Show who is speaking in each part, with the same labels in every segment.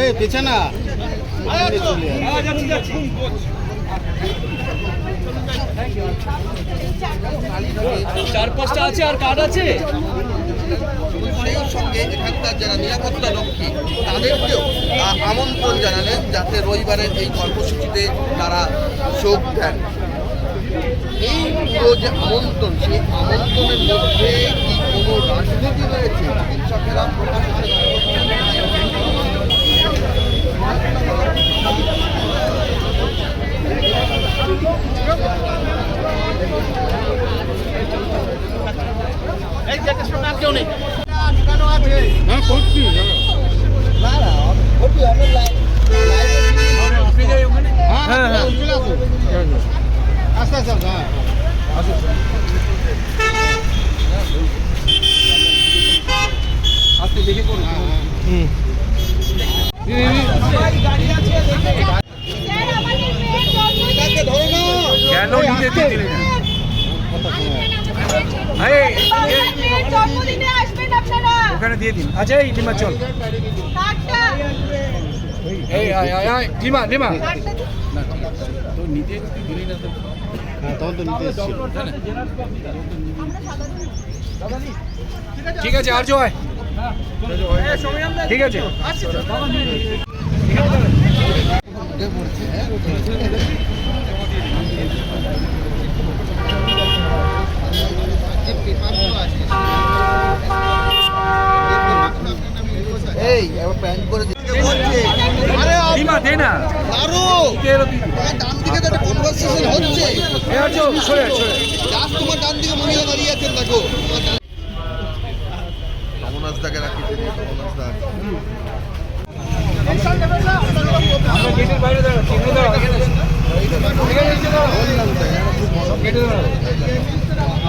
Speaker 1: এই পেছনা
Speaker 2: চার পাঁচটা আছে আর কার্ড আছে?
Speaker 3: সেই সঙ্গে এখানকার যারা নিরাপত্তা রক্ষী তাদেরকেও আ- আমন্ত্রণ জানালেন যাতে রবিবারের এই কর্মসূচিতে তারা যোগ দেন। এই পুরো যে আমন্ত্রণ সেই আমন্ত্রণের মধ্যে কি কোনো রাজনীতি রয়েছে চিকিৎসকেরা প্রকাশ করেছেন।
Speaker 1: হ্যাঁ হ্যাঁ। আস্তে আস্তে হ্যাঁ।
Speaker 2: আপনি দেখে করুন
Speaker 4: স্যার আমাদের মেয়ের জন্মদিন
Speaker 2: কেন নিজে দিলেন
Speaker 4: আমার আসবেন আপনারা
Speaker 2: ওখানে দিয়ে দিন। আচ্ছা এই লিমা চল। এই আয় আয় আয় লিমা।
Speaker 1: হ্যাঁ তখন তো নিতে
Speaker 2: ঠিক আছে আর জয়। ঠিক আছে।
Speaker 3: এই একবার প্যান্ট করে দিতে বলছে আরে
Speaker 2: লিমা দে না।
Speaker 3: আরও
Speaker 2: কে এলো
Speaker 3: ডান দিকে তো একটা কনভারসেশন হচ্ছে।
Speaker 2: সরে সরে আয়।
Speaker 3: জাস্ট তোমার ডান দিকে মহিলা দাঁড়িয়ে আছেন দেখো সমনাথদাকে রাখি সমনাথদা
Speaker 2: আমরা গেটের বাইরে দাঁড়াচ্ছি এখানে দাঁড়াও এখানে এসো। এখানে এসে দাঁড়াও। সব গেটে দাঁড়াও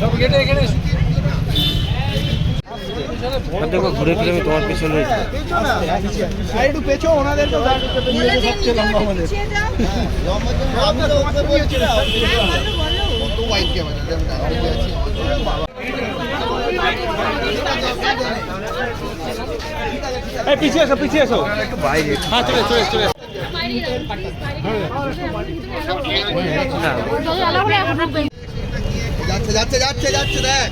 Speaker 2: সব গেটে এখানে এসো।
Speaker 1: দেখো ঘুরে ফিরে আমি তোমার পিছনে
Speaker 4: যাও হ্যাঁ
Speaker 3: তো
Speaker 2: পিছিয়ে এসো পিছিয়ে এসো। হ্যাঁ চলে চলে চলে
Speaker 3: যাচ্ছে যাচ্ছে যাচ্ছে যাচ্ছে দেখ।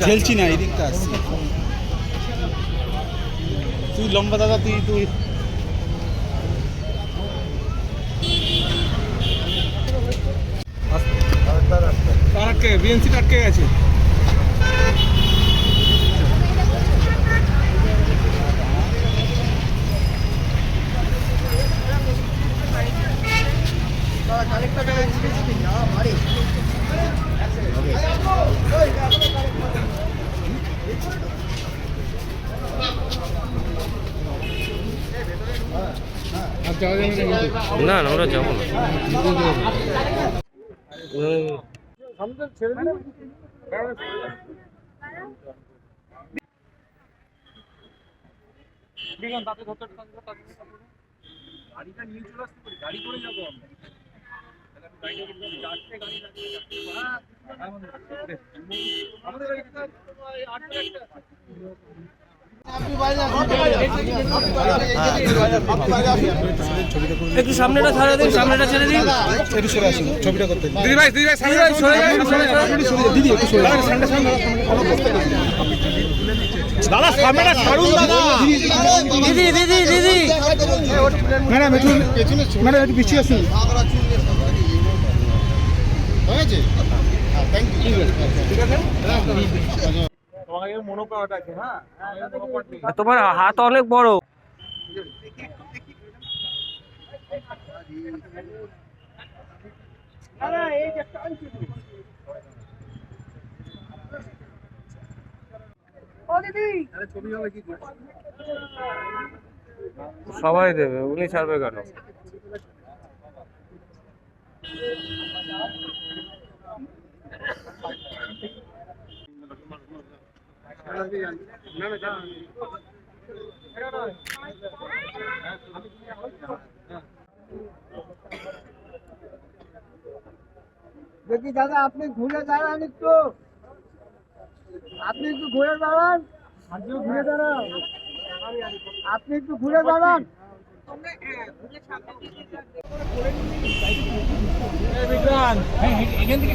Speaker 1: খেলছি না এদিকটা আসছি তুই লম্বা দাদা তুই তুই।
Speaker 2: তার আটকে বিএনসি আটকে গেছে?
Speaker 1: না না ওরা যাব না।
Speaker 2: গাড়িটা নিয়ে চলে আসতে পারি গাড়ি করে যাব আমরা। একটা
Speaker 1: একটু সামনেটা ছাড়া দিন সামনেটা ছেড়ে দিন।
Speaker 2: একটু সরে আসুন ছবিটা করতে দিদি ভাই দিদি ভাই সামনে সরে যান সরে যান। দিদি একটু সরে যান সামনে সামনে দাদা সামনেটা ছাড়ুন দাদা।
Speaker 1: দিদি দিদি দিদি।
Speaker 2: ম্যাডাম একটু ম্যাডাম একটু পিছিয়ে আসুন।
Speaker 1: হয়েছে?
Speaker 2: হ্যাঁ মনোকাট
Speaker 1: তোমার হাত অনেক বড়। সবাই দেবে উনি ছাড়বে কেন?
Speaker 5: দেখি দাদা আপনি ঘুরে দাঁড়ান একটু। আপনি একটু ঘুরে দাঁড়ান। আপনিও ঘুরে দাঁড়ান। আপনি একটু ঘুরে দাঁড়ান।
Speaker 1: হ্যাঁ, এখান থেকে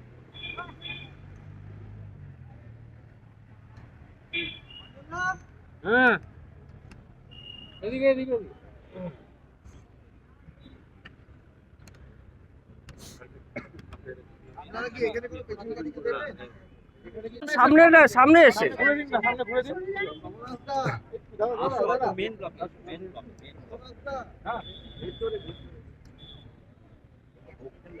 Speaker 1: হ্যাঁ। এদিকে এদিকে
Speaker 3: আপনারা কি এখানে কোনো পেছন গাড়ি দেবেন
Speaker 1: সামনে না সামনে এসে।
Speaker 3: এখানে ভেতরে ঢোকো
Speaker 2: ঘুরে দিন তোমরা
Speaker 1: আমাকে গাট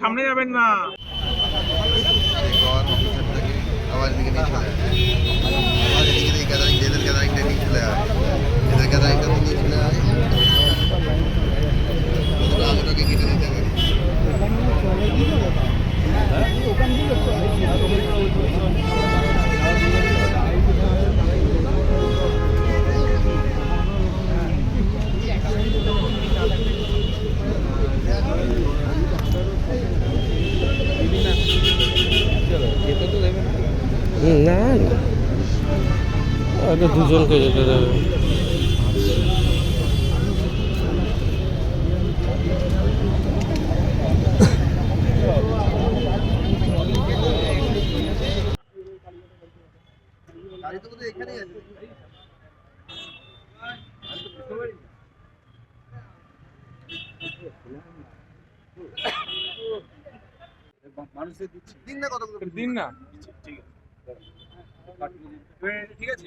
Speaker 2: সামনে যাবেন না।
Speaker 3: আবার
Speaker 1: আগে দুজনকে যেতে দেবে।
Speaker 3: গাড়ি তো বোধহয় এখানেই আছে
Speaker 2: মানুষদের
Speaker 3: দিন না কতগুলো?
Speaker 2: দিন না। ঠিক আছে।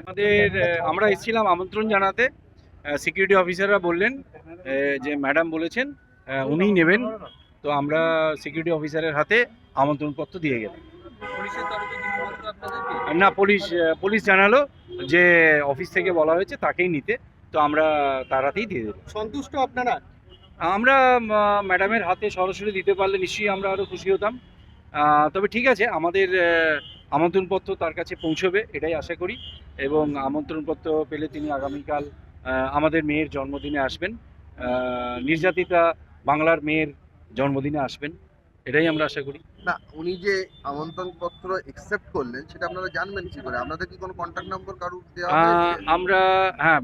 Speaker 2: আমাদের আমরা এসেছিলাম আমন্ত্রণ জানাতে। সিকিউরিটি অফিসাররা বললেন যে ম্যাডাম বলেছেন উনিই নেবেন। তো আমরা সিকিউরিটি অফিসারের হাতে আমন্ত্রণপত্র দিয়ে গেলাম। না পুলিশ পুলিশ জানালো যে অফিস থেকে বলা হয়েছে তাকেই নিতে। তো আমরা তার হাতেই দিয়ে দেবো
Speaker 5: সন্তুষ্ট আপনারা?
Speaker 2: আমরা ম্যাডামের হাতে সরাসরি দিতে পারলে নিশ্চয়ই আমরা আরও খুশি হতাম। তবে ঠিক আছে আমাদের আমন্ত্রণপত্র তার কাছে পৌঁছবে এটাই আশা করি। এবং আমন্ত্রণপত্র পেলে তিনি আগামীকাল আমাদের মেয়ের জন্মদিনে আসবেন। নির্যাতিতা বাংলার মেয়ের জন্মদিনে আসবেন। এটাই আমরা আশা করি।
Speaker 3: না উনি যে আমন্ত্রণ পত্র একসেপ্ট করলেন সেটা আপনারা জানবেন কি করে? আপনাদের কি কোনো কন্ট্যাক্ট নম্বর কারুর দেওয়া
Speaker 2: আমরা হ্যাঁ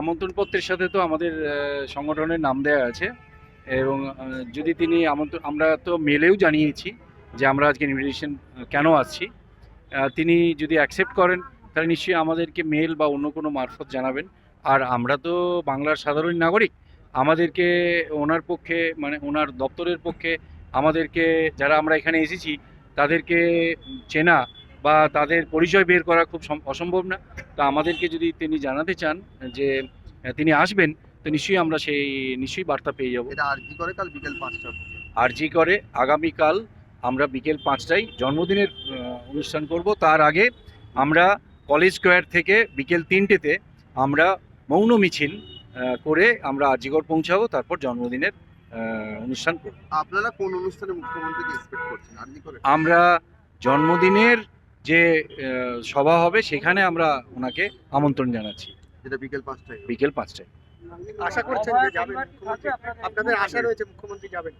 Speaker 2: আমন্ত্রণপত্রের সাথে তো আমাদের সংগঠনের নাম দেওয়া আছে। এবং যদি তিনি আমন্ত্রণ আমরা তো মেলেও জানিয়েছি যে আমরা আজকে ইনভিটেশন কেন আসছি। তিনি যদি অ্যাকসেপ্ট করেন তাহলে নিশ্চয়ই আমাদেরকে মেল বা অন্য কোনো মারফত জানাবেন। আর আমরা তো বাংলার সাধারণ নাগরিক আমাদেরকে ওনার পক্ষে মানে ওনার দপ্তরের পক্ষে আমাদেরকে যারা আমরা এখানে এসেছি তাদেরকে চেনা বা তাদের পরিচয় বের করা খুব সম- অসম্ভব না। তা আমাদেরকে যদি তিনি জানাতে চান যে তিনি আসবেন তো নিশ্চয়ই আমরা সেই নিশ্চয়ই বার্তা পেয়ে যাব।
Speaker 3: এটা আর কি করে কাল বিকেল পাঁচটা
Speaker 2: আর জি করে আগামীকাল আমরা বিকেল পাঁচটায় জন্মদিনের অনুষ্ঠান করব। তার আগে আমরা কলেজ স্কোয়ার থেকে বিকেল তিনটেতে আমরা মৌন মিছিল করে আমরা আজিগর পৌঁছাবো। তারপর জন্মদিনের অনুষ্ঠান করব।
Speaker 3: আপনারা কোন অনুষ্ঠানে মুখ্যমন্ত্রীকে এক্সপেক্ট করছেন?
Speaker 2: আমরা জন্মদিনের যে সভা হবে সেখানে আমরা ওনাকে আমন্ত্রণ জানাচ্ছি।
Speaker 3: যেটা বিকেল পাঁচটায়
Speaker 2: বিকেল পাঁচটায়।
Speaker 5: আশা করছেন যে যাবেন আপনাদের আশা রয়েছে মুখ্যমন্ত্রী যাবেন?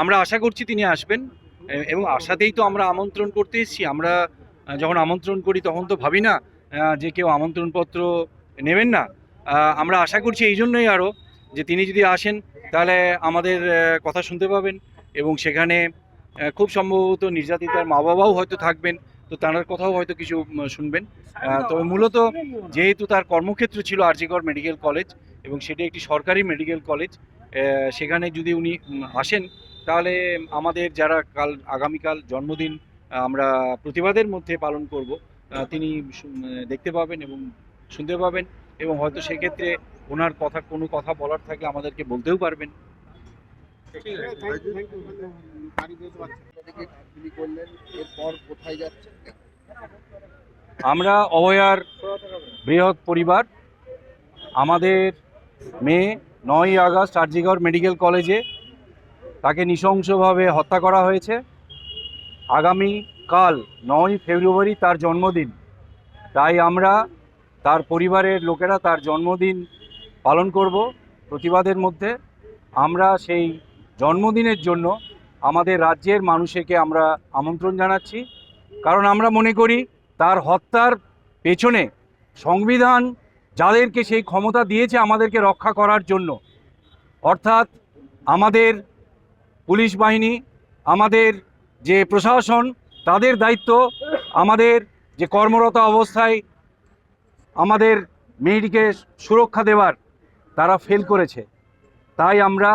Speaker 2: আমরা আশা করছি তিনি আসবেন এবং আশাতেই তো আমরা আমন্ত্রণ করতে এসেছি। আমরা যখন আমন্ত্রণ করি তখন তো ভাবি না যে কেউ আমন্ত্রণপত্র নেবেন না। আমরা আশা করছি এই জন্যই আরও যে তিনি যদি আসেন তাহলে আমাদের কথা শুনতে পাবেন এবং সেখানে খুব সম্ভবত নির্যাতিতার মা বাবাও হয়তো থাকবেন তো তার কথাও হয়তো কিছু শুনবেন। তবে মূলত যেহেতু তার কর্মক্ষেত্র ছিল আরজিকর মেডিকেল কলেজ এবং সেটি একটি সরকারি মেডিকেল কলেজ সেখানে যদি উনি আসেন তাহলে আমাদের যারা কাল আগামীকাল জন্মদিন আমরা প্রতিবাদের মধ্যে পালন করব আহ, তিনি দেখতে পাবেন এবং শুনতে পাবেন এবং হয়তো সেক্ষেত্রে ওনার কথা কোনো কথা বলার থাকলে আমাদেরকে বলতেও পারবেন।
Speaker 3: আপনাদেরকে গুলি করলেন, এরপর কোথায়
Speaker 2: আমরা অভয়ার বৃহৎ পরিবার। আমাদের মেয়ে নয়ই আগস্ট আরজিগড় মেডিকেল কলেজে তাকে নৃশংসভাবে হত্যা করা হয়েছে। আগামী কাল নয় ফেব্রুয়ারি তার জন্মদিন। তাই আমরা তার পরিবারের লোকেরা তার জন্মদিন পালন করব প্রতিবাদের মধ্যে। আমরা সেই জন্মদিনের জন্য আমাদের রাজ্যের মানুষকে আমরা আমন্ত্রণ জানাচ্ছি। কারণ আমরা মনে করি, তার হত্যার পেছনে সংবিধান যাদেরকে সেই ক্ষমতা দিয়েছে আমাদেরকে রক্ষা করার জন্য, অর্থাৎ আমাদের পুলিশ বাহিনী, আমাদের যে প্রশাসন, তাদের দায়িত্ব, আমাদের যে কর্মরত অবস্থায় আমাদের মেয়েটিকে সুরক্ষা দেওয়ার, তারা ফেল করেছে। তাই আমরা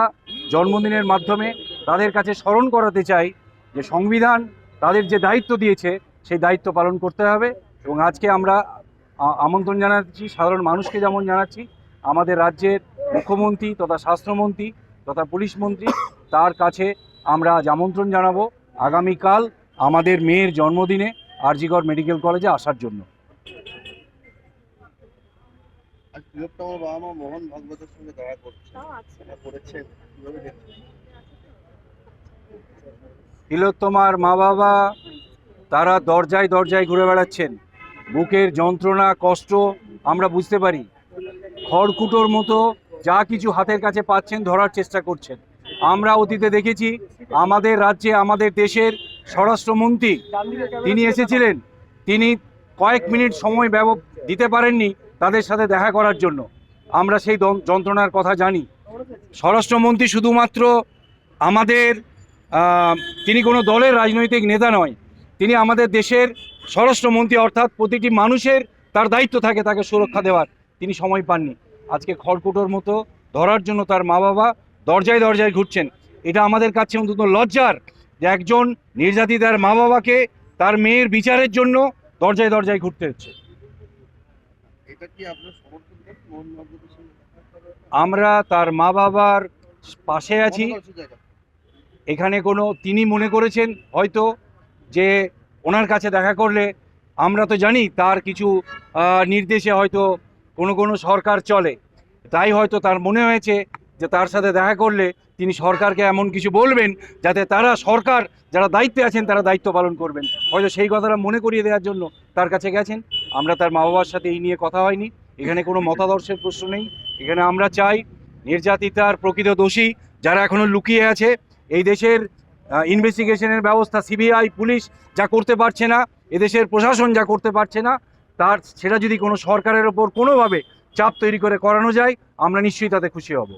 Speaker 2: জন্মদিনের মাধ্যমে তাদের কাছে স্মরণ করাতে চাই যে সংবিধান তাদের যে দায়িত্ব দিয়েছে সেই দায়িত্ব পালন করতে হবে এবং আজকে আমরা আমন্ত্রণ জানাচ্ছি সাধারণ মানুষকে যেমন জানাচ্ছি আমাদের রাজ্যের মুখ্যমন্ত্রী তথা স্বাস্থ্যমন্ত্রী তথা পুলিশ মন্ত্রী তার কাছে আমরা আজ আমন্ত্রণ জানাব আগামীকাল আমাদের মেয়ের জন্মদিনে আরজিগড় মেডিকেল কলেজে আসার জন্য।
Speaker 3: বাবা মা মোহন ভাগবতের সঙ্গে দেখা করছে।
Speaker 2: তিলোত্তমার মা বাবা, তারা দরজায় দরজায় ঘুরে বেড়াচ্ছেন। বুকের যন্ত্রণা, কষ্ট, আমরা বুঝতে পারি। খড়কুটোর মতো যা কিছু হাতের কাছে পাচ্ছেন, ধরার চেষ্টা করছেন। আমরা অতীতে দেখেছি, আমাদের রাজ্যে, আমাদের দেশের স্বরাষ্ট্রমন্ত্রী তিনি এসেছিলেন। তিনি কয়েক মিনিট সময় ব্যব, দিতে পারেননি তাদের সাথে দেখা করার জন্য। আমরা সেই যন্ত্রণার কথা জানি। স্বরাষ্ট্রমন্ত্রী শুধুমাত্র আমাদের তিনি কোনো দলের রাজনৈতিক নেতা নয়। তিনি আমাদের দেশের স্বরাষ্ট্রমন্ত্রী অর্থাৎ প্রতিটি মানুষের তার দায়িত্ব থাকে তাকে সুরক্ষা দেওয়ার। তিনি সময় পাননি। আজকে খড়কুটোর মতো ধরার জন্য তার মা বাবা দরজায় দরজায় ঘুরছেন। এটা আমাদের কাছে অন্তত লজ্জার যে একজন নির্যাতিতার মা বাবাকে তার মেয়ের বিচারের জন্য দরজায় দরজায় ঘুরতে হচ্ছে। আমরা তার মা বাবার পাশে আছি। এখানে কোনো তিনি মনে করেছেন হয়তো যে ওনার কাছে দেখা করলে আমরা তো জানি তার কিছু নির্দেশে হয়তো কোনো কোনো সরকার চলে। তাই হয়তো তার মনে হয়েছে যে তার সাথে দেখা করলে তিনি সরকারকে এমন কিছু বলবেন যাতে তারা সরকার, যারা দায়িত্বে আছেন তারা দায়িত্ব পালন করবেন। হয়তো সেই কথাটা মনে করিয়ে দেওয়ার জন্য তার কাছে গেছেন। আমরা তার মা বাবার সাথে এই নিয়ে কথা হয়নি। এখানে কোনো মতাদর্শের প্রশ্ন নেই। এখানে আমরা চাই নির্যাতিতার প্রকৃত দোষী যারা এখনও লুকিয়ে আছে এই দেশের ইনভেস্টিগেশনের ব্যবস্থা সিবিআই পুলিশ যা করতে পারছে না, এদেশের প্রশাসন যা করতে পারছে না, তার, সেটা যদি কোনো সরকারের ওপর কোনোভাবে চাপ তৈরি করে করানো যায়, আমরা নিশ্চয়ই তাতে খুশি হব।